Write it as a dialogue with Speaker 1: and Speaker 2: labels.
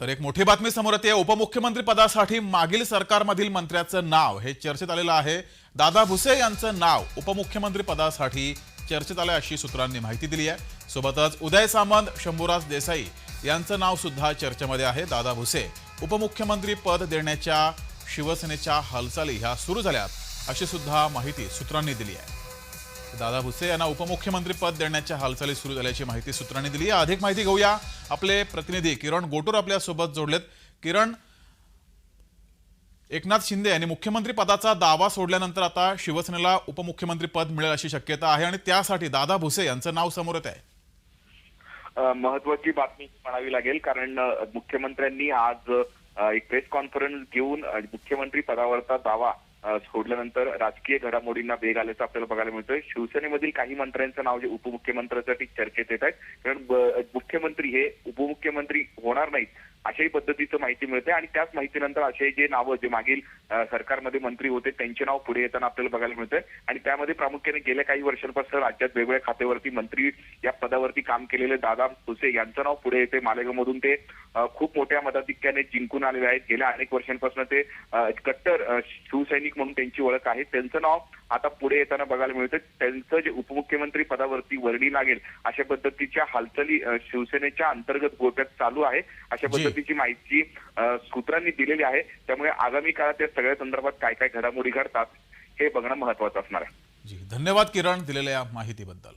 Speaker 1: तर एक मोठी बातमी समोर येते. उपमुख्यमंत्री पदासाठी मागील सरकारमधील मंत्र्याचं नाव. हे चर्चेत आलेलं आहे. दादा भुसे यांचं नाव उपमुख्यमंत्री पदासाठी चर्चेत आलं अशी सूत्रांनी माहिती दिली आहे. सोबतच उदय सामंत शंभूराज देसाई यांचं नाव सुद्धा चर्चेमध्ये आहे. दादा भुसे उपमुख्यमंत्री पद देण्याच्या शिवसेनेच्या हालचाली ह्या सुरू झाल्यात अशी सुद्धा माहिती सूत्रांनी दिली आहे. दादा भुसे यांना उपमुख्यमंत्री पद देण्याच्या हालचाली सुरू झाल्याची माहिती सूत्रांनी दिली. अधिक माहिती घेऊया आपले प्रतिनिधी किरण गोटूर आपल्यासोबत जोडलेत. किरण एकनाथ शिंदे यांनी मुख्यमंत्री पदाचा दावा सोडल्यानंतर आता शिवसेनेला उपमुख्यमंत्री पद मिळेल अशी शक्यता आहे आणि त्यासाठी दादा भुसे यांचं नाव समोर येत आहे.
Speaker 2: महत्वाची बातमी म्हणावी लागेल कारण मुख्यमंत्र्यांनी आज एक प्रेस कॉन्फरन्स घेऊन मुख्यमंत्री पदावरचा दावा सोडल्यानंतर राजकीय घडामोडींना वेग आल्याचं आपल्याला बघायला मिळतोय. शिवसेनेमधील काही मंत्र्यांचं नाव जे उपमुख्यमंत्र्यांसाठी चर्चेत येत आहेत कारण मुख्यमंत्री हे उपमुख्यमंत्री होणार नाहीत. अशाही पद्धतीचं माहिती मिळते आणि त्याच माहितीनंतर असे जे नावं जे मागील सरकारमध्ये मंत्री होते त्यांचे नाव पुढे येताना आपल्याला बघायला मिळतंय. आणि त्यामध्ये प्रामुख्याने गेल्या काही वर्षांपासून राज्यात वेगवेगळ्या खात्यावरती मंत्री या पदावरती काम केलेले दादा भुसे यांचं नाव पुढे येते. मालेगावमधून ते खूप मोठ्या मताधिक्याने जिंकून आलेले आहेत. गेल्या अनेक वर्षांपासून ते कट्टर शिवसैनिक म्हणून त्यांची ओळख आहे. त्यांचं नाव आता पुढे येताना बघायला मिळतं त्यांचं जे उपमुख्यमंत्री पदावरती वर्णी लागेल अशा पद्धतीच्या हालचाली शिवसेनेच्या अंतर्गत गोट्यात चालू आहे. अशा
Speaker 1: जी.
Speaker 2: पद्धतीची माहिती सूत्रांनी दिलेली आहे. त्यामुळे आगामी काळात या सगळ्या संदर्भात काय काय घडामोडी घडतात हे बघणं महत्वाचं असणार आहे.
Speaker 1: जी धन्यवाद किरण दिलेल्या माहितीबद्दल.